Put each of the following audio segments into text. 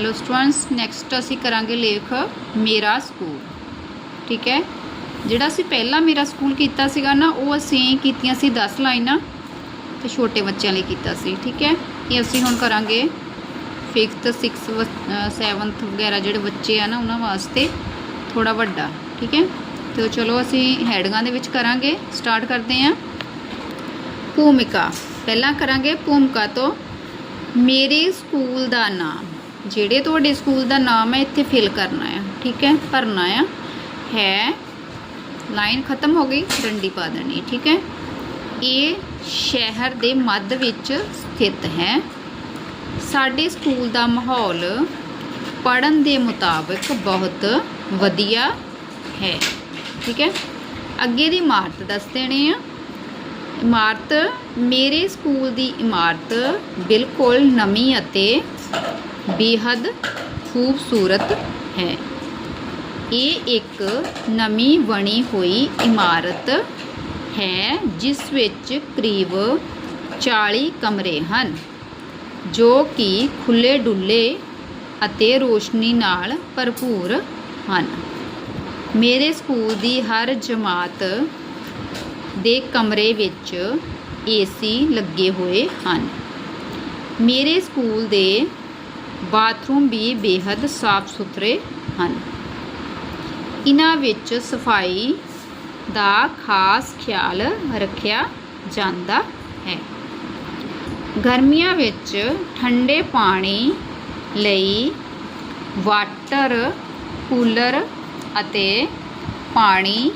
Hello students next ਅਸੀਂ ਕਰਾਂਗੇ ਲੇਖ ਮੇਰਾ ਸਕੂਲ। ਠੀਕ ਹੈ? ਜਿਹੜਾ ਅਸੀਂ ਪਹਿਲਾਂ ਮੇਰਾ ਸਕੂਲ ਕੀਤਾ ਸੀਗਾ ਨਾ, ਉਹ ਅਸੀਂ ਕੀਤੀਆਂ ਸੀ 10 ਲਾਈਨਾਂ ਤੇ ਛੋਟੇ ਬੱਚਿਆਂ ਲਈ ਕੀਤਾ ਸੀ। ਠੀਕ ਹੈ? ਇਹ ਅਸੀਂ ਹੁਣ ਕਰਾਂਗੇ 5th 6th 7th ਵਗੈਰਾ ਜਿਹੜੇ ਬੱਚੇ ਆ ਨਾ, ਉਹਨਾਂ ਵਾਸਤੇ ਥੋੜਾ ਵੱਡਾ। ਠੀਕ ਹੈ? ਤੇ ਚਲੋ ਅਸੀਂ ਹੈਡਿੰਗਾਂ ਦੇ ਵਿੱਚ ਕਰਾਂਗੇ। ਸਟਾਰਟ ਕਰਦੇ ਹਾਂ। ਭੂਮਿਕਾ। ਪਹਿਲਾਂ ਕਰਾਂਗੇ ਭੂਮਿਕਾ ਤੋਂ। ਮੇਰੇ ਸਕੂਲ ਦਾ ਨਾਮ। ਜਿਹੜੇ ਤੁਹਾਡੇ ਸਕੂਲ ਦਾ ਨਾਮ ਹੈ, ਇੱਥੇ ਫਿਲ ਕਰਨਾ ਆ, ਠੀਕ ਹੈ? ਭਰਨਾ ਆ। ਹੈ ਲਾਈਨ ਖਤਮ ਹੋ ਗਈ, ਡੰਡੀ ਪਾ ਦੇਣੀ ਠੀਕ ਹੈ? ਇਹ ਸ਼ਹਿਰ ਦੇ ਮੱਧ ਵਿੱਚ ਸਥਿਤ ਹੈ। ਸਾਡੇ ਸਕੂਲ ਦਾ ਮਾਹੌਲ ਪੜਨ ਦੇ ਮੁਤਾਬਕ ਬਹੁਤ ਵਧੀਆ ਹੈ, ਠੀਕ ਹੈ? ਅੱਗੇ ਦੀ ਇਮਾਰਤ ਦੱਸ ਦੇਣੀ ਆ। ਇਮਾਰਤ ਮੇਰੇ ਸਕੂਲ ਦੀ ਇਮਾਰਤ ਬਿਲਕੁਲ ਨਵੀਂ ਅਤੇ ਬੇਹੱਦ ਖੂਬਸੂਰਤ ਹੈ। ਇਹ ਇੱਕ ਨਵੀਂ ਬਣੀ ਹੋਈ ਇਮਾਰਤ ਹੈ, ਜਿਸ ਵਿੱਚ ਕਰੀਬ 40 ਕਮਰੇ ਹਨ, ਜੋ ਕਿ ਖੁੱਲੇ ਡੁੱਲੇ ਅਤੇ ਰੋਸ਼ਨੀ ਨਾਲ ਭਰਪੂਰ ਹਨ। ਮੇਰੇ ਸਕੂਲ ਦੀ ਹਰ ਜਮਾਤ ਦੇ ਕਮਰੇ ਵਿੱਚ ਏਸੀ ਲੱਗੇ ਹੋਏ ਹਨ। ਮੇਰੇ ਸਕੂਲ ਦੇ ਬਾਥਰੂਮ ਵੀ ਬੇहद ਸਾਫ਼ ਸੁਥਰੇ ਹਨ। ਇਹਨਾਂ ਵਿੱਚ ਸਫ਼ਾਈ ਦਾ ਖਾਸ ਖਿਆਲ ਰੱਖਿਆ ਜਾਂਦਾ ਹੈ। ਗਰਮੀਆਂ ਵਿੱਚ ਠੰਡੇ ਪਾਣੀ ਲਈ ਵਾਟਰ ਕੂਲਰ ਅਤੇ ਪਾਣੀ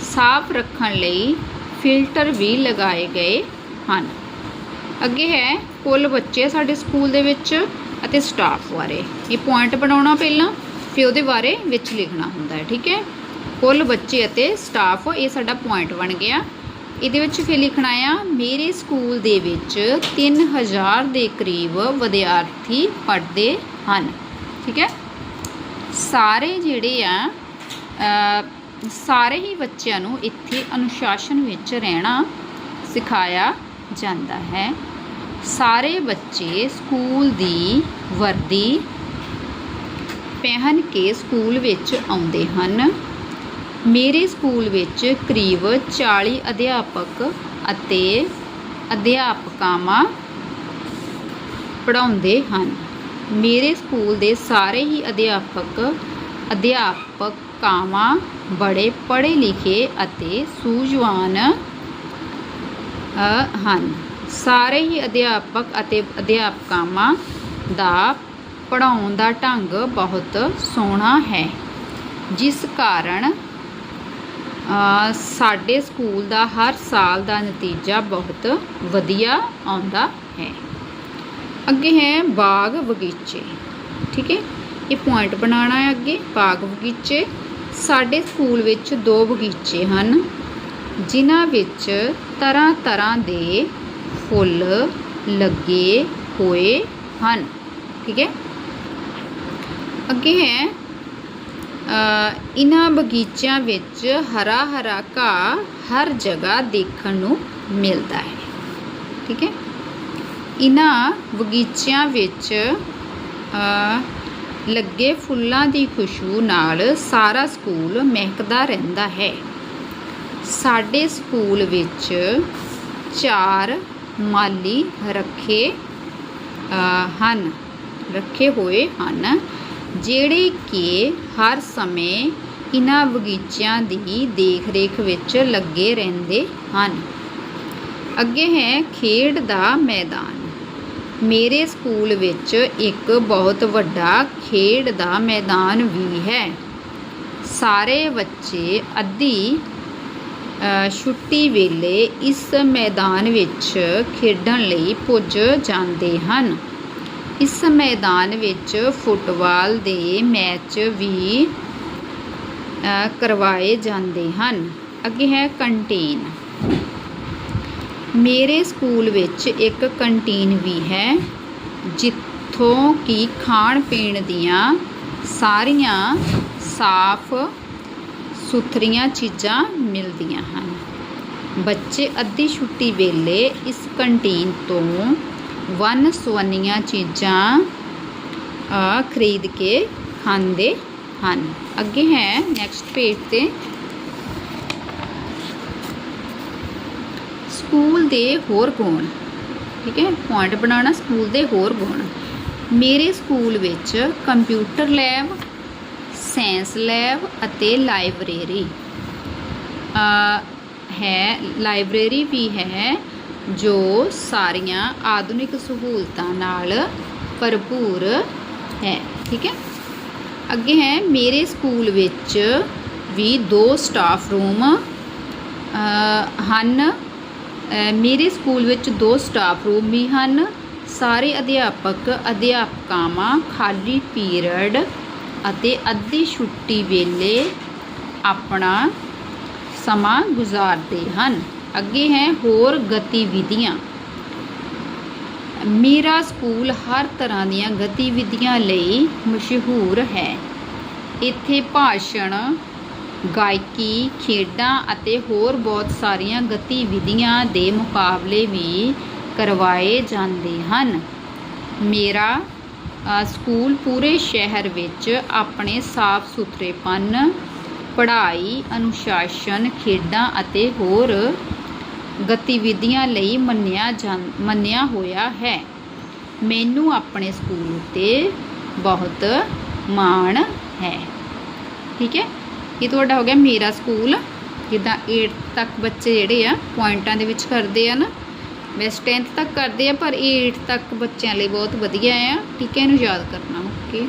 ਸਾਫ਼ ਰੱਖਣ ਲਈ ਫਿਲਟਰ ਵੀ ਲਗਾਏ ਗਏ ਹਨ। ਅੱਗੇ ਹੈ, ਕੁੱਲ ਬੱਚੇ ਸਾਡੇ ਸਕੂਲ ਦੇ ਵਿੱਚ ਅਤੇ ਸਟਾਫ ਬਾਰੇ। ਇਹ ਪੁਆਇੰਟ ਬਣਾਉਣਾ ਪਹਿਲਾਂ, ਫਿਰ ਉਹਦੇ ਬਾਰੇ ਵਿੱਚ ਲਿਖਣਾ ਹੁੰਦਾ ਹੈ, ਠੀਕ ਹੈ? ਕੁੱਲ ਬੱਚੇ ਅਤੇ ਸਟਾਫ ਇਹ ਸਾਡਾ ਪੁਆਇੰਟ ਬਣ ਗਿਆ। ਇਹਦੇ ਵਿੱਚ ਫਿਰ ਲਿਖਣਾ ਆ, ਮੇਰੇ ਸਕੂਲ ਦੇ ਵਿੱਚ 3000 ਦੇ ਕਰੀਬ ਵਿਦਿਆਰਥੀ ਪੜ੍ਹਦੇ ਹਨ, ਠੀਕ ਹੈ? ਸਾਰੇ ਜਿਹੜੇ ਆ ਸਾਰੇ ਹੀ ਬੱਚਿਆਂ ਨੂੰ ਇੱਥੇ ਅਨੁਸ਼ਾਸਨ ਵਿੱਚ ਰਹਿਣਾ ਸਿਖਾਇਆ ਜਾਂਦਾ ਹੈ। ਸਾਰੇ ਬੱਚੇ ਸਕੂਲ ਦੀ ਵਰਦੀ ਪਹਿਨ ਕੇ ਸਕੂਲ ਵਿੱਚ ਆਉਂਦੇ ਹਨ। ਮੇਰੇ ਸਕੂਲ ਵਿੱਚ ਕਰੀਬ 40 ਅਧਿਆਪਕ ਅਤੇ ਅਧਿਆਪਕਾਵਾਂ ਪੜ੍ਹਾਉਂਦੇ ਹਨ। ਮੇਰੇ ਸਕੂਲ ਦੇ ਸਾਰੇ ਹੀ ਅਧਿਆਪਕ, ਅਧਿਆਪਕਾਵਾਂ ਬੜੇ ਪੜ੍ਹੇ ਲਿਖੇ ਅਤੇ ਸੂਝਵਾਨ ਹਨ। ਸਾਰੇ ਹੀ ਅਧਿਆਪਕ ਅਤੇ ਅਧਿਆਪਕਾਵਾਂ ਦਾ ਪੜ੍ਹਾਉਣ ਦਾ ਢੰਗ ਬਹੁਤ ਸੋਹਣਾ ਹੈ, ਜਿਸ ਕਾਰਨ ਸਾਡੇ ਸਕੂਲ ਦਾ ਹਰ ਸਾਲ ਦਾ ਨਤੀਜਾ ਬਹੁਤ ਵਧੀਆ ਆਉਂਦਾ ਹੈ। ਅੱਗੇ ਹੈ ਬਾਗ ਬਗੀਚੇ, ਠੀਕ ਹੈ? ਇਹ ਪੁਆਇੰਟ ਬਣਾਉਣਾ ਹੈ ਅੱਗੇ, ਬਾਗ ਬਗੀਚੇ। ਸਾਡੇ ਸਕੂਲ ਵਿੱਚ ਦੋ ਬਗੀਚੇ ਹਨ, ਜਿਨ੍ਹਾਂ ਵਿੱਚ ਤਰ੍ਹਾਂ ਤਰ੍ਹਾਂ ਦੇ ਫੁੱਲ ਲੱਗੇ ਹੋਏ ਹਨ। ਠੀਕ ਹੈ? ਅੱਗੇ ਹੈ ਅ, ਇਹਨਾਂ ਬਗੀਚਿਆਂ ਵਿੱਚ ਹਰਾ ਹਰਾ ਘਾਹ ਹਰ ਜਗ੍ਹਾ ਦੇਖਣ ਨੂੰ ਮਿਲਦਾ ਹੈ। ਠੀਕ ਹੈ? ਇਹਨਾਂ ਬਗੀਚਿਆਂ ਵਿੱਚ ਅ, ਲੱਗੇ ਫੁੱਲਾਂ ਦੀ ਖੁਸ਼ਬੂ ਨਾਲ ਸਾਰਾ ਸਕੂਲ ਮਹਿਕਦਾ ਰਹਿੰਦਾ ਹੈ। ਸਾਡੇ ਸਕੂਲ ਵਿੱਚ ਚਾਰ ਮਾਲੀ ਰੱਖੇ ਹਨ, ਰੱਖੇ ਹੋਏ ਹਨ, ਜਿਹੜੇ ਕਿ ਹਰ ਸਮੇਂ ਇਹਨਾਂ ਬਗੀਚਿਆਂ ਦੀ ਦੇਖ-ਰੇਖ ਵਿੱਚ ਲੱਗੇ ਰਹਿੰਦੇ ਹਨ। ਅੱਗੇ ਹੈ ਖੇਡ ਦਾ ਮੈਦਾਨ। ਮੇਰੇ ਸਕੂਲ ਵਿੱਚ ਇੱਕ ਬਹੁਤ ਵੱਡਾ ਖੇਡ ਦਾ ਮੈਦਾਨ ਵੀ ਹੈ। ਸਾਰੇ ਬੱਚੇ ਅੱਧੀ ਛੁੱਟੀ ਵੇਲੇ ਇਸ ਮੈਦਾਨ ਵਿੱਚ ਖੇਡਣ ਲਈ ਪੁੱਜ ਜਾਂਦੇ ਹਨ। ਇਸ ਮੈਦਾਨ ਵਿੱਚ ਫੁੱਟਬਾਲ ਦੇ ਮੈਚ ਵੀ ਕਰਵਾਏ ਜਾਂਦੇ ਹਨ। ਅੱਗੇ ਹੈ ਕੰਟੀਨ। ਮੇਰੇ ਸਕੂਲ ਵਿੱਚ ਇੱਕ ਕੰਟੀਨ ਵੀ ਹੈ, ਜਿੱਥੋਂ ਕਿ ਖਾਣ ਪੀਣ ਦੀਆਂ ਸਾਰੀਆਂ ਸਾਫ਼ ਸੁਥਰੀਆਂ ਚੀਜ਼ਾਂ ਮਿਲਦੀਆਂ ਹਨ। ਬੱਚੇ ਅੱਧੀ ਛੁੱਟੀ ਵੇਲੇ ਇਸ ਕੰਟੀਨ ਤੋਂ ਵੰਨ ਸੁਵੰਨੀਆਂ ਚੀਜ਼ਾਂ ਖਰੀਦ ਕੇ ਖਾਂਦੇ ਹਨ। ਅੱਗੇ ਹੈ ਨੈਕਸਟ ਪੇਜ ਤੇ। ਸਕੂਲ ਦੇ ਹੋਰ ਗੁਣ। ਠੀਕ ਹੈ ਪੁਆਇੰਟ ਬਣਾਉਣਾ, ਸਕੂਲ ਦੇ ਹੋਰ ਗੁਣ। ਮੇਰੇ ਸਕੂਲ ਵਿੱਚ ਕੰਪਿਊਟਰ ਲੈਬ ਸਾਇੰਸ ਲੈਬ ਅਤੇ ਲਾਇਬ੍ਰੇਰੀ। ਹੈ, ਲਾਇਬ੍ਰੇਰੀ ਵੀ ਹੈ ਜੋ ਸਾਰੀਆਂ ਆਧੁਨਿਕ ਸਹੂਲਤਾਂ ਨਾਲ ਭਰਪੂਰ ਹੈ, ਠੀਕ ਹੈ? ਅੱਗੇ ਹੈ, ਮੇਰੇ ਸਕੂਲ ਵਿੱਚ ਵੀ ਦੋ ਸਟਾਫ ਰੂਮ ਹਨ। ਮੇਰੇ ਸਕੂਲ ਵਿੱਚ ਦੋ ਸਟਾਫ ਰੂਮ ਵੀ ਹਨ। ਸਾਰੇ ਅਧਿਆਪਕ ਅਧਿਆਪਕਾਵਾਂ, ਖਾਲੀ ਪੀਰੀਅਡ ਅਤੇ ਅੱਧੀ ਛੁੱਟੀ ਵੇਲੇ ਆਪਣਾ ਸਮਾਂ ਗੁਜ਼ਾਰਦੇ ਹਨ। ਅੱਗੇ ਹੈ ਹੋਰ ਗਤੀਵਿਧੀਆਂ। ਮੇਰਾ ਸਕੂਲ ਹਰ ਤਰ੍ਹਾਂ ਦੀਆਂ ਗਤੀਵਿਧੀਆਂ ਲਈ ਮਸ਼ਹੂਰ ਹੈ। ਇੱਥੇ ਭਾਸ਼ਣ, ਗਾਇਕੀ, ਖੇਡਾਂ ਅਤੇ ਹੋਰ ਬਹੁਤ ਸਾਰੀਆਂ ਗਤੀਵਿਧੀਆਂ ਦੇ ਮੁਕਾਬਲੇ ਵੀ ਕਰਵਾਏ ਜਾਂਦੇ ਹਨ। ਮੇਰਾ ਸਕੂਲ ਪੂਰੇ ਸ਼ਹਿਰ ਵਿੱਚ ਆਪਣੇ ਸਾਫ਼ ਸੁਥਰੇਪਨ ਪੜ੍ਹਾਈ, ਅਨੁਸ਼ਾਸਨ, ਖੇਡਾਂ ਅਤੇ ਹੋਰ ਗਤੀਵਿਧੀਆਂ ਲਈ ਮੰਨਿਆ ਜਾਂ, ਮੰਨਿਆ ਹੋਇਆ ਹੈ। ਮੈਨੂੰ ਆਪਣੇ ਸਕੂਲ ਉੱਤੇ ਬਹੁਤ ਮਾਣ ਹੈ। ਠੀਕ ਹੈ? ਇਹ ਤੁਹਾਡਾ ਹੋ ਗਿਆ ਮੇਰਾ ਸਕੂਲ? ਜਿੱਦਾਂ 8 ਤੱਕ ਬੱਚੇ ਜਿਹੜੇ ਆ ਪੁਆਇੰਟਾਂ ਦੇ ਵਿੱਚ ਕਰਦੇ ਆ ਨਾ। ਬਸ 10th ਤੱਕ ਕਰਦੇ ਆ ਪਰ 8 ਤੱਕ ਬੱਚਿਆਂ ਲਈ ਬਹੁਤ ਵਧੀਆ ਆ। ਠੀਕ ਹੈ, ਇਹਨੂੰ ਯਾਦ ਕਰਨਾ, ਓਕੇ।